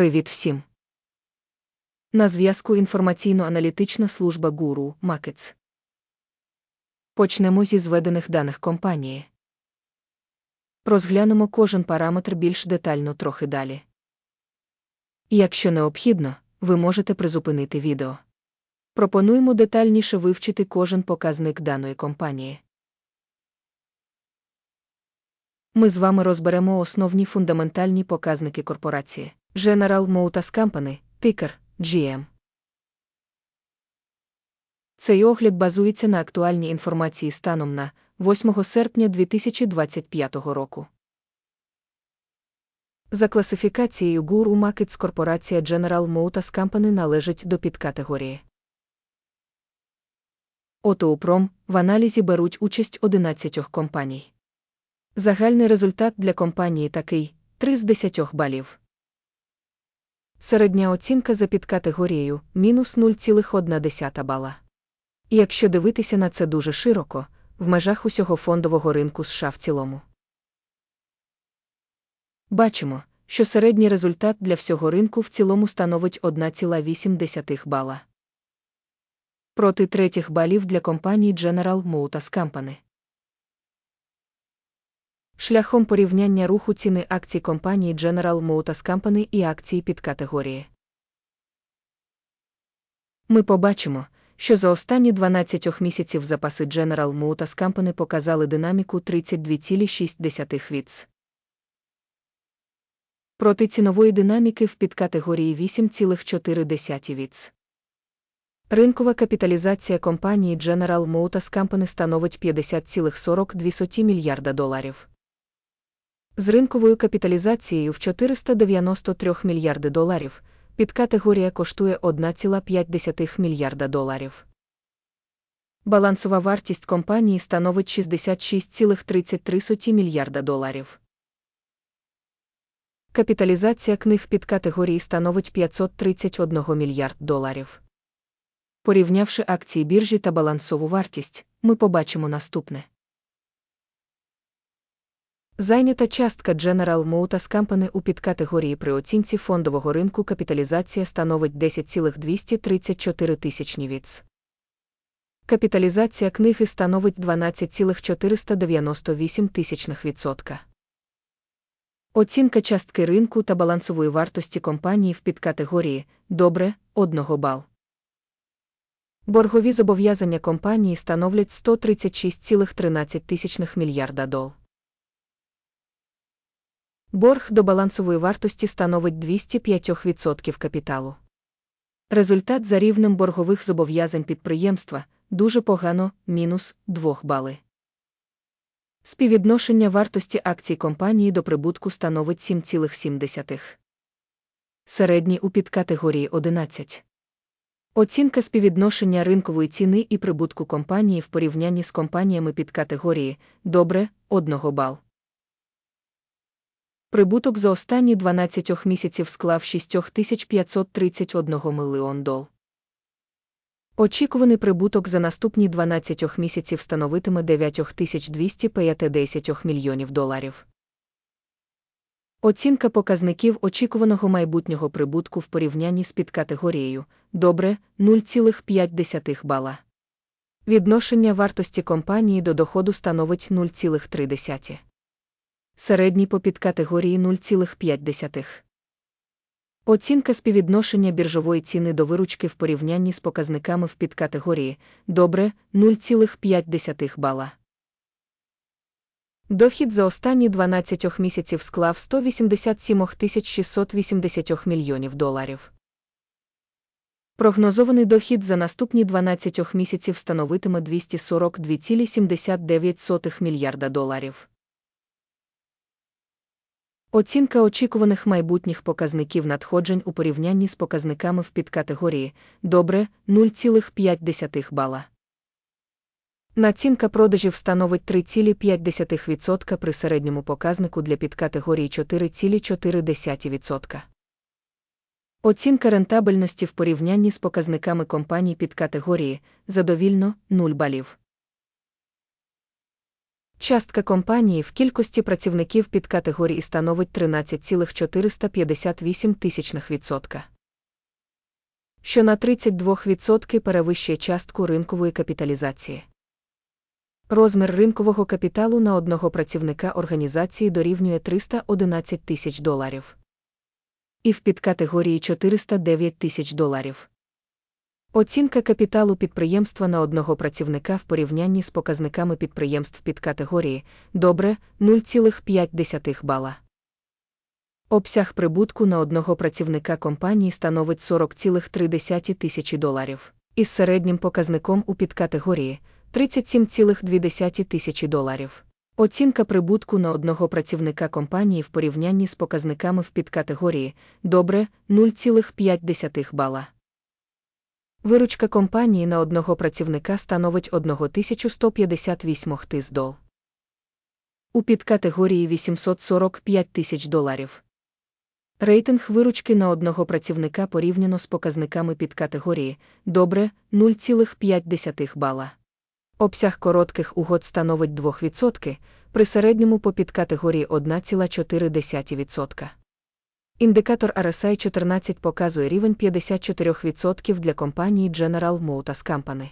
Привіт всім! На зв'язку інформаційно-аналітична служба Guru Markets. Почнемо зі зведених даних компанії. Розглянемо кожен параметр більш детально трохи далі. Якщо необхідно, ви можете призупинити відео. Пропонуємо детальніше вивчити кожен показник даної компанії. Ми з вами розберемо основні фундаментальні показники корпорації General Motors Company, тикер GM. Цей огляд базується на актуальній інформації станом на 8 серпня 2025 року. За класифікацією Guru Markets корпорація General Motors Company належить до підкатегорії. Отоупром в аналізі беруть участь 11 компаній. Загальний результат для компанії такий 3 з 10 балів. Середня оцінка за підкатегорією мінус 0,1 бала. Якщо дивитися на це дуже широко, в межах усього фондового ринку США в цілому. Бачимо, що середній результат для всього ринку в цілому становить 1,8 бала. Проти третіх балів для компанії General Motors Company. Шляхом порівняння руху ціни акцій компанії General Motors Company і акції підкатегорії. Ми побачимо, що за останні 12 місяців запаси General Motors Company показали динаміку 32,6 віц. Проти цінової динаміки в підкатегорії 8,4 віц. Ринкова капіталізація компанії General Motors Company становить 50,42 мільярда доларів. З ринковою капіталізацією в 493 мільярди доларів підкатегорія коштує 1,5 мільярда доларів. Балансова вартість компанії становить 66,33 мільярда доларів. Капіталізація книг підкатегорії становить 531 мільярд доларів. Порівнявши акції біржі та балансову вартість, ми побачимо наступне. Зайнята частка General Motors Company у підкатегорії при оцінці фондового ринку капіталізація становить 10,234 тисячні віц. Капіталізація книги становить 12,498 тисячних відсотка. Оцінка частки ринку та балансової вартості компанії в підкатегорії добре 1 бал. Боргові зобов'язання компанії становлять 136,13 мільярда дол. Борг до балансової вартості становить 205% капіталу. Результат за рівнем боргових зобов'язань підприємства дуже погано мінус 2 бали. Співвідношення вартості акцій компанії до прибутку становить 7,7. Середній у підкатегорії 11. Оцінка співвідношення ринкової ціни і прибутку компанії в порівнянні з компаніями підкатегорії добре 1 бал. Прибуток за останні 12 місяців склав 6531 мільйон дол. Очікуваний прибуток за наступні 12 місяців становитиме 9250 мільйонів доларів. Оцінка показників очікуваного майбутнього прибутку в порівнянні з підкатегорією добре 0,5 бала. Відношення вартості компанії до доходу становить 0,3 середній по підкатегорії 0,5. Оцінка співвідношення біржової ціни до виручки в порівнянні з показниками в підкатегорії добре 0,5 бала. Дохід за останні 12 місяців склав 187 680 мільйонів доларів. Прогнозований дохід за наступні 12 місяців становитиме 242,79 мільярда доларів. Оцінка очікуваних майбутніх показників надходжень у порівнянні з показниками в підкатегорії добре 0,5 бала. Націнка продажів становить 3,5% при середньому показнику для підкатегорії 4,4%. Оцінка рентабельності в порівнянні з показниками компаній підкатегорії задовільно 0 балів. Частка компанії в кількості працівників під категорії становить 13,458 тисячних відсотка, що на 32% перевищує частку ринкової капіталізації. Розмір ринкового капіталу на одного працівника організації дорівнює 311 тисяч доларів. І в підкатегорії 409 тисяч доларів. Оцінка капіталу підприємства на одного працівника в порівнянні з показниками підприємств підкатегорії добре 0,5 бала. Обсяг прибутку на одного працівника компанії становить 40,3 тисячі доларів, із середнім показником у підкатегорії 37,2 тисячі доларів. Оцінка прибутку на одного працівника компанії в порівнянні з показниками в підкатегорії добре 0,5 бала. Виручка компанії на одного працівника становить 1158 тис дол. У підкатегорії 845 тисяч доларів. Рейтинг виручки на одного працівника порівняно з показниками підкатегорії добре 0,5 бала. Обсяг коротких угод становить 2%, при середньому по підкатегорії 1,4%. Індикатор RSI 14 показує рівень 54% для компанії General Motors Company.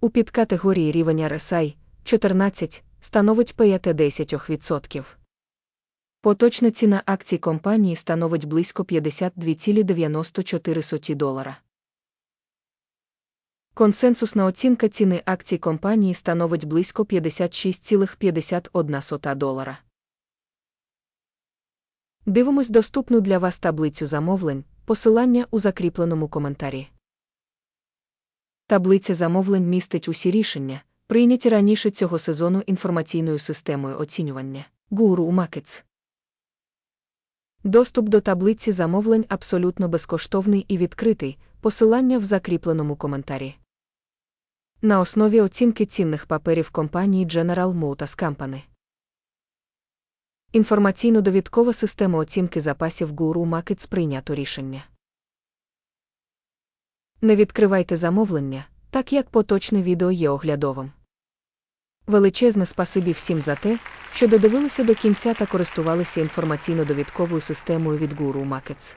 У підкатегорії рівень RSI 14 становить 5-10%. Поточна ціна акцій компанії становить близько 52,94 долара. Консенсусна оцінка ціни акцій компанії становить близько 56,51 долара. Дивимось доступну для вас таблицю замовлень, посилання у закріпленому коментарі. Таблиця замовлень містить усі рішення, прийняті раніше цього сезону інформаційною системою оцінювання Guru Markets. Доступ до таблиці замовлень абсолютно безкоштовний і відкритий, посилання в закріпленому коментарі. На основі оцінки цінних паперів компанії General Motors Company. Інформаційно-довідкова система оцінки запасів Guru Markets прийнято рішення. Не відкривайте замовлення, так як поточне відео є оглядовим. Величезне спасибі всім за те, що додивилися до кінця та користувалися інформаційно-довідковою системою від Guru Markets.